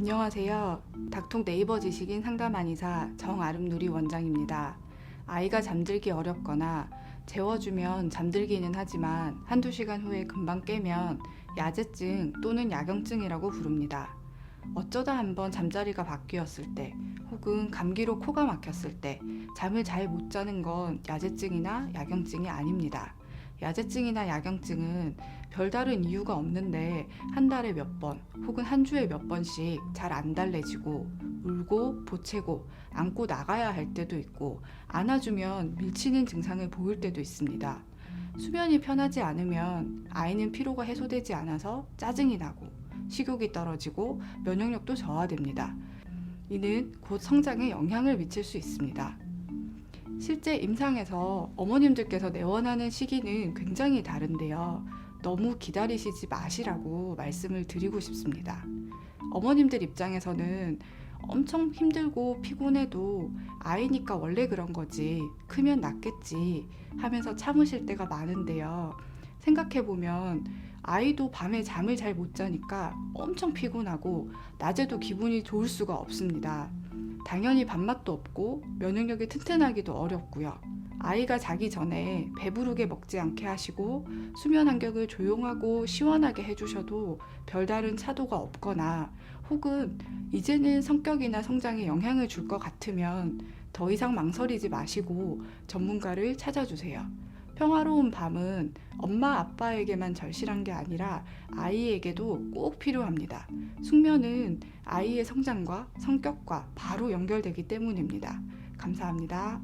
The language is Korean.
안녕하세요. 닥통 네이버 지식인 상담 한의사 정아름 누리 원장입니다. 아이가 잠들기 어렵거나 재워주면 잠들기는 하지만 한두 시간 후에 금방 깨면 야제증 또는 야경증이라고 부릅니다. 어쩌다 한번 잠자리가 바뀌었을 때 혹은 감기로 코가 막혔을 때 잠을 잘 못 자는 건 야제증이나 야경증이 아닙니다. 야제증이나 야경증은 별다른 이유가 없는데 한 달에 몇 번 혹은 한 주에 몇 번씩 잘 안 달래지고 울고 보채고 안고 나가야 할 때도 있고 안아주면 밀치는 증상을 보일 때도 있습니다. 수면이 편하지 않으면 아이는 피로가 해소되지 않아서 짜증이 나고 식욕이 떨어지고 면역력도 저하됩니다. 이는 곧 성장에 영향을 미칠 수 있습니다. 실제 임상에서 어머님들께서 내원하는 시기는 굉장히 다른데요. 너무 기다리시지 마시라고 말씀을 드리고 싶습니다. 어머님들 입장에서는 엄청 힘들고 피곤해도 아이니까 원래 그런 거지, 크면 낫겠지 하면서 참으실 때가 많은데요. 생각해보면 아이도 밤에 잠을 잘 못 자니까 엄청 피곤하고 낮에도 기분이 좋을 수가 없습니다. 당연히 밥맛도 없고 면역력이 튼튼하기도 어렵고요. 아이가 자기 전에 배부르게 먹지 않게 하시고 수면 환경을 조용하고 시원하게 해주셔도 별다른 차도가 없거나 혹은 이제는 성격이나 성장에 영향을 줄 것 같으면 더 이상 망설이지 마시고 전문가를 찾아주세요. 평화로운 밤은 엄마 아빠에게만 절실한 게 아니라 아이에게도 꼭 필요합니다. 숙면은 아이의 성장과 성격과 바로 연결되기 때문입니다. 감사합니다.